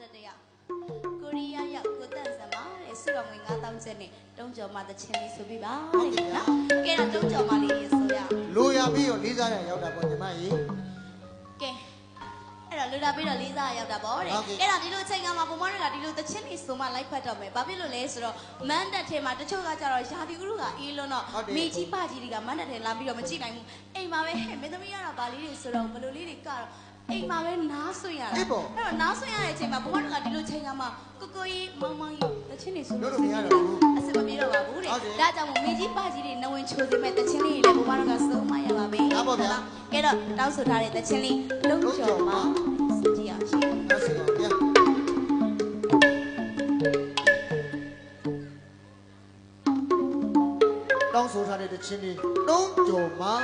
နောက်ထပ်တစ်ယောက်ကိုရီးယားရောက်ကိုတန့်စံပါတဲ့စုတော်ငွေ9000ကျပ်နဲ့တုံးကျော်မတချင်းလေးဆိုပြပါတဲ့နော်ကဲတော့တုံးကျော်မလေးရေဆိုရအောင်လိုရပြီးတော့လေးစားရရောက်တာပေါ့ညီမကြီးကဲအဲ့တော့လူလာပြီးတော့လေးစားရောက်တာပေါ့တဲ့ဟုတ်ကဲ့အဲ့တော့ဒီလိုအချိန်ကမှဘုံမတွေကဒီလိုတချင်းလေးဆိုမှလိုက်ဖတ်တော့မယ်ဘာဖြစ်လို့လဲဆိုတော့မန်းတက်ထဲမှာတချို့ကကြတော့ယာဒီဥရုကအေးလွန်းတော့ဟုတ်တယ်မိကြီးပကြီးတွေကမန်းတက်ထဲလာပြီးတော့မကြည့်နိုင်ဘူးအိမ်မှာပဲဟဲ့မင်းသမီးကတော့ဗာလေးတွေဆိုတော့ဘလိုလေးတွေကတော့ အိမ်မှာပဲနားဆွင့်ရတာအေးပေါ့အဲ့တော့နားဆွင့်ရတဲ့အချိန်မှာဘုံမတွေကဒီလိုချိန်ကမှကိုကိုကြီးမောင်မောင်ကြီးတချင်းလေးဆိုလို့လို့မရတော့ဘူးအစ်မပြေတော့ပါဘူးတဲ့ဟုတ်တယ်ဒါကြောင့်မို့မိကြီးပကြီးတွေနဝင်ချိုစေမဲ့တချင်းလေးတွေလည်းဘုံမတွေကစုံမရပါပဲဟုတ်ပါဗျာကဲတော့တောင်းဆိုထားတဲ့တချင်းလေးလုံးကျော်မှာစကြည့်အောင်ရှင်နောက်စီပါဗျာတောင်းဆိုထားတဲ့တခြင်းလေးတုံးကြော်မှာ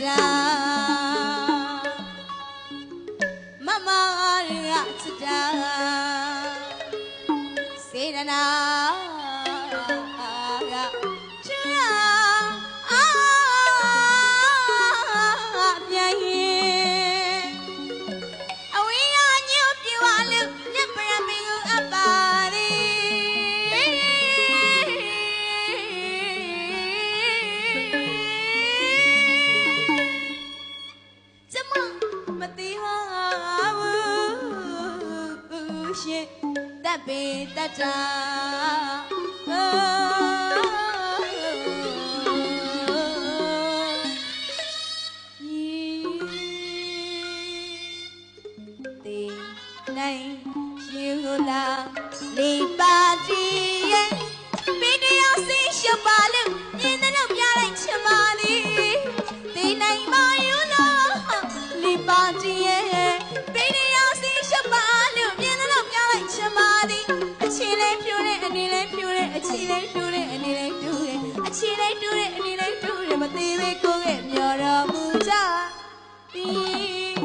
ရဲ့ တပ်ပေတတ်တာတေနိုင်ရှင်ကိုလာလေးပါတီရဲ့မိတရားစင်ရှုပ်ပါလို့မြင်တဲ့တော့ပြလိုက်ချင်ပါသည်တေနိုင်မယူလို့လေးပါတီ Thank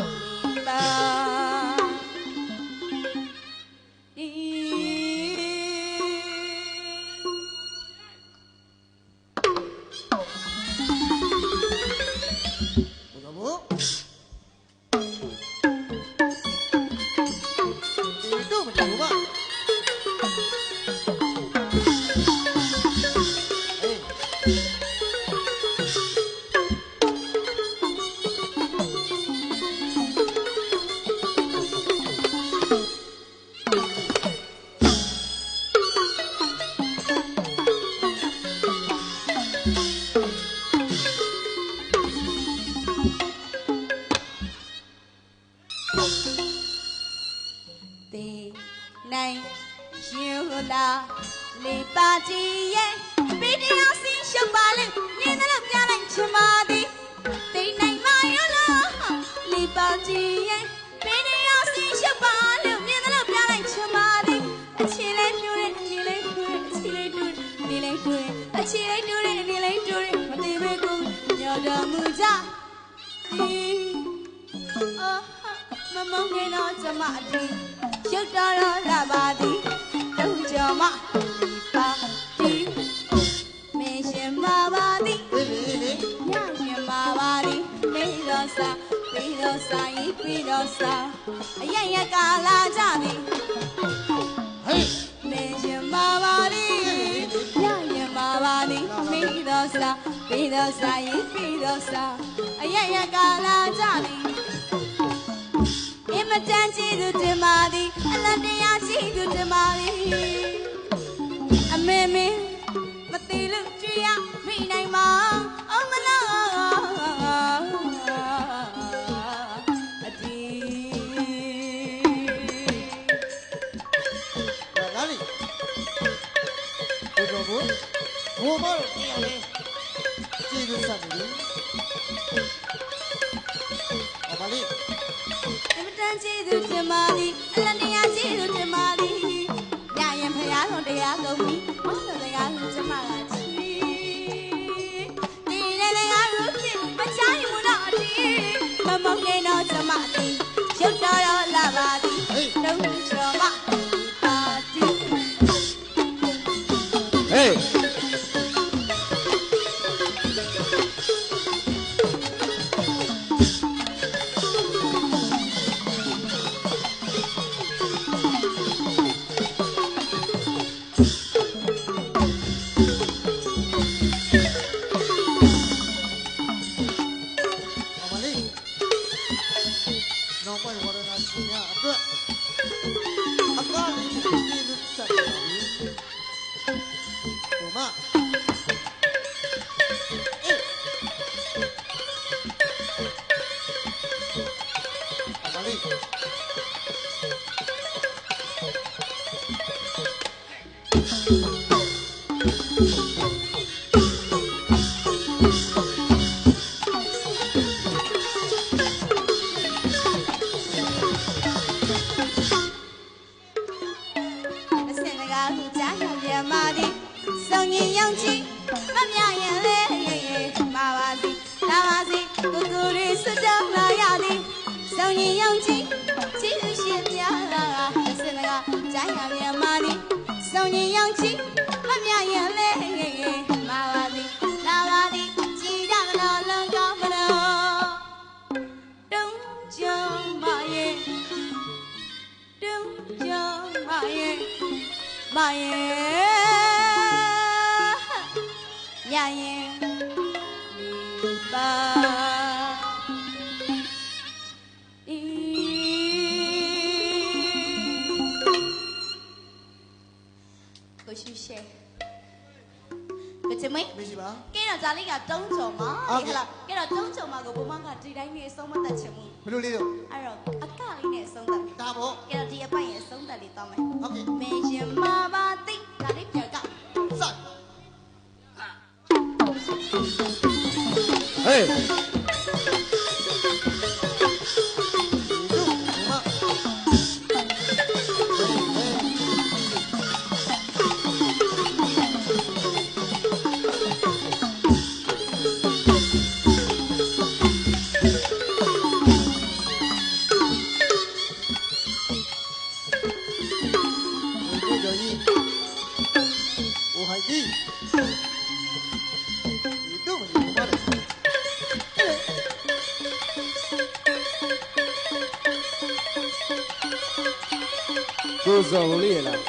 you. ရှင်ဟလာလေပါတီရဲ့ပိတရားစင်ရှုပ်ပါလေမြင်တယ်လို့ပြလိုက်ချင်ပါသည်တေနိုင်မရလားလေပါတီရဲ့ပိတရားစင်ရှုပ်ပါလို့မြင်တယ်လို့ပြလိုက်ချင်ပါသည်အချီလေးပြူတဲ့ဒီလေးပြူတဲ့အချီလေးပြူတဲ့ဒီလေးပြူတဲ့အချီလေးပြူတဲ့ဒီလေးပြူတဲ့မသေးပဲကိုညော်တော်မူကြသည်အာမမုန်းနေတော့ကျမအတီရုပ်တော်တော့လာပါသည် တုံးကြော်မပါတီမင်းရှင်ပါပါသည်ဒီလေလေညရှင်ပါပါသည်ပြီးတော့စာပြီးတော့စာရင်ပြီးတော့စာအရရကာလာကြသည်ဟေးမင်းရှင်ပါပါသည်ညရှင်ပါပါသည်ပြီးတော့စာပြီးတော့စာရင်ပြီးတော့စာအရရကာလာကြသည်အင်မ တန်ကြည့်သူတင်ပါသည်အလတ်တရားရှိသူတင်ပါသည်အမေမေမတိလို့ကြည့်ရမိနိုင်ပါအောင်မလားအတီလာလာလိဘုရားမို့ဘုမတော့တရားလေကြည့်လို့ဆက်နေ ကျေးဇူးတင်ပါသည်အလတရားကျေးဇူးတင်ပါသည်ညရင်ဖရာတော်တရားကုန်ပြီဟောတော်တရားကိုကျမကချီဒီလည်းလည်းအရုပ်ဖြစ်မချားရင်မတော့အတီးမမောင်းနေတော့ကျမအတီးရုပ်တော်တော်လာပါသည်တုံးချော်မပါတီ Hey! 吗？thank you စုံရင်ရောင်ချီမမြရင်လေမာပါစီလာပါစီကိုကိုရီစတောင်းလာရသည်စုံရင်ရောင်ချီချီလူရှင်များလာအစင်တကားကြားရပြန်ပါသည်စုံရင်ရောင်ချီ ရင်ဒီပါဤကိုရှိရှဲကိုချမင်းမရှိပါကဲတော့ဂျာလေးကတုံးချုံမှာဟုတ်ကဲ့ဟဲ့လားကဲတော့တုံးချုံမှာကိုဘုမကဒီတိုင်းနဲ့အဆုံးမသက်ချင်ဘူးဘယ်လိုလေးတော့အဲ့တော့အကလေးနဲ့အဆုံးသက်မယ်ဒါပေါ့ကဲတော့ဒီအပိုင်ရဲ့အဆုံးသက်လေးတောင်းမယ်ဟုတ်ကဲ့မင်းရှင်မာပါသိ ဟေးဒီလိုဘု ကိုစော်လေးရလား